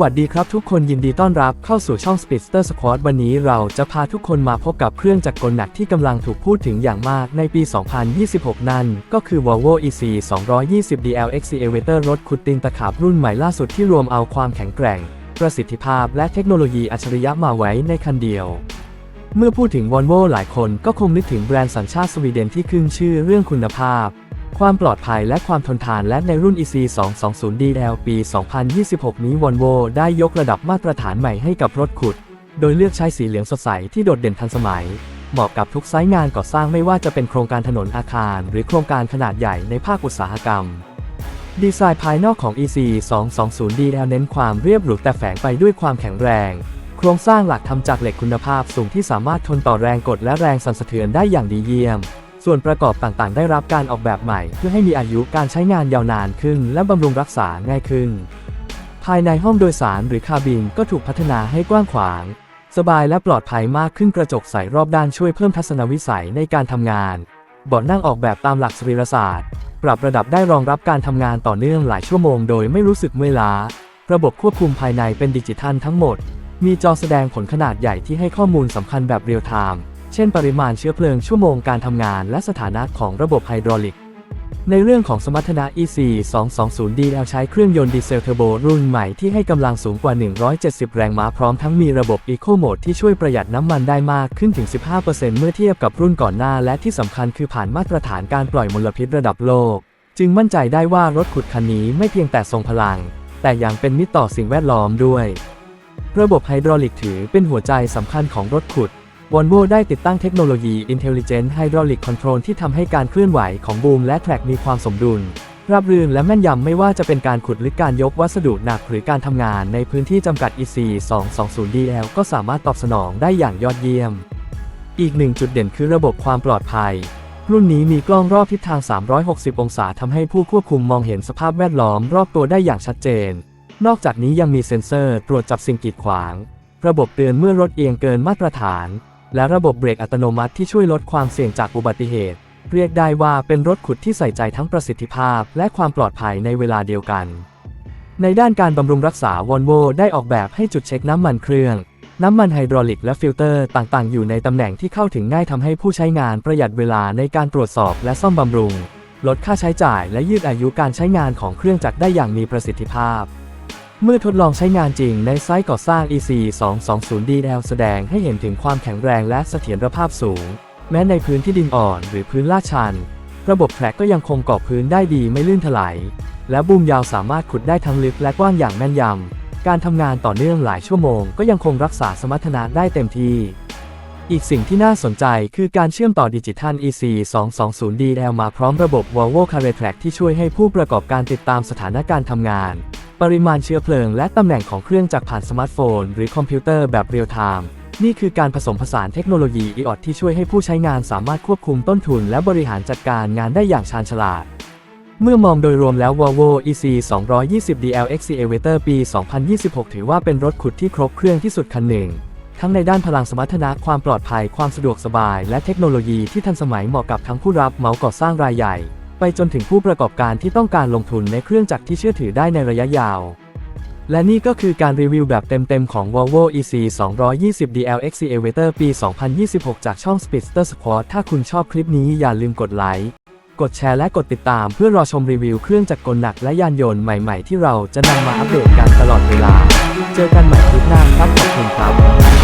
วัสดีครับทุกคนยินดีต้อนรับเข้าสู่ช่อง Speedster Squad วันนี้เราจะพาทุกคนมาพบกับเครื่องจักรกลหนักที่กำลังถูกพูดถึงอย่างมากในปี 2026 นั่น ก็คือ Volvo EC 220 DL Excavator รถขุดดินตะขาบรุ่นใหม่ล่าสุดที่รวมเอาความแข็งแกร่ง ประสิทธิภาพและเทคโนโลยีอัจฉริยะมาไว้ในคันเดียว เมื่อพูดถึง Volvo หลายคนก็คงนึกถึงแบรนด์สัญชาติสวีเดนที่ขึ้นชื่อเรื่องคุณภาพ ความปลอดภัยและความทนทานและในรุ่น EC 220 DL ปี 2026 นี้ Volvo ได้ยกระดับมาตรฐานใหม่ให้กับรถขุด โดยเลือกใช้สีเหลืองสดใสที่โดดเด่นทันสมัย เหมาะกับทุกไซต์งานก่อสร้างไม่ว่าจะเป็นโครงการถนนอาคาร หรือโครงการขนาดใหญ่ในภาคอุตสาหกรรม ดีไซน์ภายนอกของ EC 220 DL เน้นความเรียบหรูแต่แฝงไปด้วยความแข็งแรง โครงสร้างหลักทำจากเหล็กคุณภาพสูงที่สามารถทนต่อแรงกดและแรงสั่นสะเทือนได้อย่างดีเยี่ยม ส่วนประกอบต่างๆ ได้รับการออกแบบใหม่ เพื่อให้มีอายุการใช้งานยาวนานขึ้น และบำรุงรักษาง่ายขึ้น ภายในห้องโดยสารหรือคาบินก็ถูกพัฒนาให้กว้างขวาง สบายและปลอดภัยมากขึ้นกระจกใสรอบด้านช่วยเพิ่มทัศนวิสัยในการทำงานเบาะนั่งออกแบบตามหลักสรีรศาสตร์ ปรับระดับได้รองรับการทำงานต่อเนื่องหลายชั่วโมงโดยไม่รู้สึกเมื่อยล้า ระบบควบคุมภายในเป็นดิจิทัลทั้งหมด มีจอแสดงผลขนาดใหญ่ที่ให้ข้อมูลสำคัญแบบเรียลไทม์ เช่น ปริมาณเชื้อเพลิงชั่วโมงการทำงานและสถานะของระบบไฮดรอลิก ในเรื่องของสมรรถนะ EC 220 DL ใช้เครื่องยนต์ดีเซลเทอร์โบรุ่นใหม่ที่ให้กำลังสูงกว่า 170 แรงม้าพร้อมทั้งมีระบบ Eco Mode ที่ช่วยประหยัดน้ำมันได้มากขึ้นถึง 15%เมื่อเทียบกับรุ่นก่อนหน้า และที่สำคัญคือผ่านมาตรฐานการปล่อยมลพิษระดับโลก จึงมั่นใจได้ว่ารถขุดคันนี้ไม่เพียงแต่ทรงพลัง แต่ยังเป็นมิตรต่อสิ่งแวดล้อมด้วย ระบบไฮดรอลิกถือเป็นหัวใจสำคัญของรถขุด Volvo ได้ติดตั้งเทคโนโลยี Intelligent Hydraulic Control ที่ทำให้การเคลื่อนไหวของบูมและแทร็กมีความสมดุล ราบรื่นและแม่นยำไม่ว่าจะเป็นการขุดหรือการยกวัสดุหนักหรือการทำงานในพื้นที่จำกัด EC 220 DL ก็สามารถตอบสนองได้อย่างยอดเยี่ยม อีกหนึ่งจุดเด่นคือระบบความปลอดภัย รุ่นนี้มีกล้องรอบทิศทาง 360 องศาทำให้ผู้ควบคุมมองเห็นสภาพแวดล้อมรอบตัวได้อย่างชัดเจน นอกจากนี้ยังมีเซ็นเซอร์ตรวจจับสิ่งกีดขวาง ระบบเตือนเมื่อรถเอียงเกินมาตรฐาน และระบบเบรกอัตโนมัติที่ช่วยลดความเสี่ยงจากอุบัติเหตุ เรียกได้ว่าเป็นรถขุดที่ใส่ใจทั้งประสิทธิภาพ และความปลอดภัยในเวลาเดียวกัน ในด้านการบำรุงรักษาวอลโวได้ออกแบบให้จุดเช็คน้ำมันเครื่องน้ำมันไฮดรอลิกและฟิลเตอร์ต่างๆ อยู่ในตำแหน่งที่เข้าถึงง่ายทำให้ผู้ใช้งานประหยัดเวลาในการตรวจสอบและซ่อมบำรุง ลดค่าใช้จ่ายและยืดอายุการใช้งานของเครื่องจักรได้อย่างมีประสิทธิภาพ เมื่อทดลองใช้งานจริงในไซต์ก่อสร้าง EC 220 DL แสดงให้เห็นถึงความแข็งแรงและเสถียรภาพสูง แม้ในพื้นที่ดินอ่อนหรือพื้นลาดชัน ระบบแทร็กก็ยังคงเกาะพื้นได้ดีไม่ลื่นถลาย และบูมยาวสามารถขุดได้ทั้งลึกและกว้างอย่างแม่นยำ การทำงานต่อเนื่องหลายชั่วโมงก็ยังคงรักษาสมรรถนะได้เต็มที่อีกสิ่งที่น่าสนใจคือการเชื่อมต่อดิจิทัล EC 220 DL มาพร้อมระบบ Volvo Career Track ที่ช่วยให้ผู้ประกอบการติดตามสถานการณ์ทำงาน ปริมาณเชื้อเพลิงและตำแหน่งของเครื่องจักรผ่านสมาร์ทโฟน หรือคอมพิวเตอร์แบบเรียลไทม์นี่คือการผสมผสานเทคโนโลยี EOT ที่ช่วยให้ผู้ใช้งานสามารถควบคุมต้นทุนและบริหารจัดการงานได้อย่างชาญฉลาด เมื่อมองโดยรวมแล้ว Volvo EC 220 DL Excavator ปี 2026 ถือว่าเป็นรถขุดที่ครบเครื่องที่สุดคันหนึ่ง ทั้งในด้านพลังสมรรถนะความปลอดภัย ความสะดวกสบาย และเทคโนโลยีที่ทันสมัยเหมาะกับทั้งผู้รับเหมาก่อสร้างรายใหญ่ ไปจนถึงผู้ประกอบการที่ต้องการลงทุนในเครื่องจักรที่เชื่อถือได้ในระยะยาว และนี่ก็คือการรีวิวแบบเต็มๆของ Volvo EC 220 dlx Excavator ปี 2026 จากช่อง Speedster Squad ถ้าคุณชอบคลิปนี้อย่าลืมกดไลค์ กดแชร์และกดติดตามเพื่อรอชมรีวิวเครื่องจักรกลหนักและยานยนต์ใหม่ๆ ที่เราจะนำมาอัปเดตกันตลอดเวลา เจอกันใหม่คลิปหน้าครับขอบคุณครับ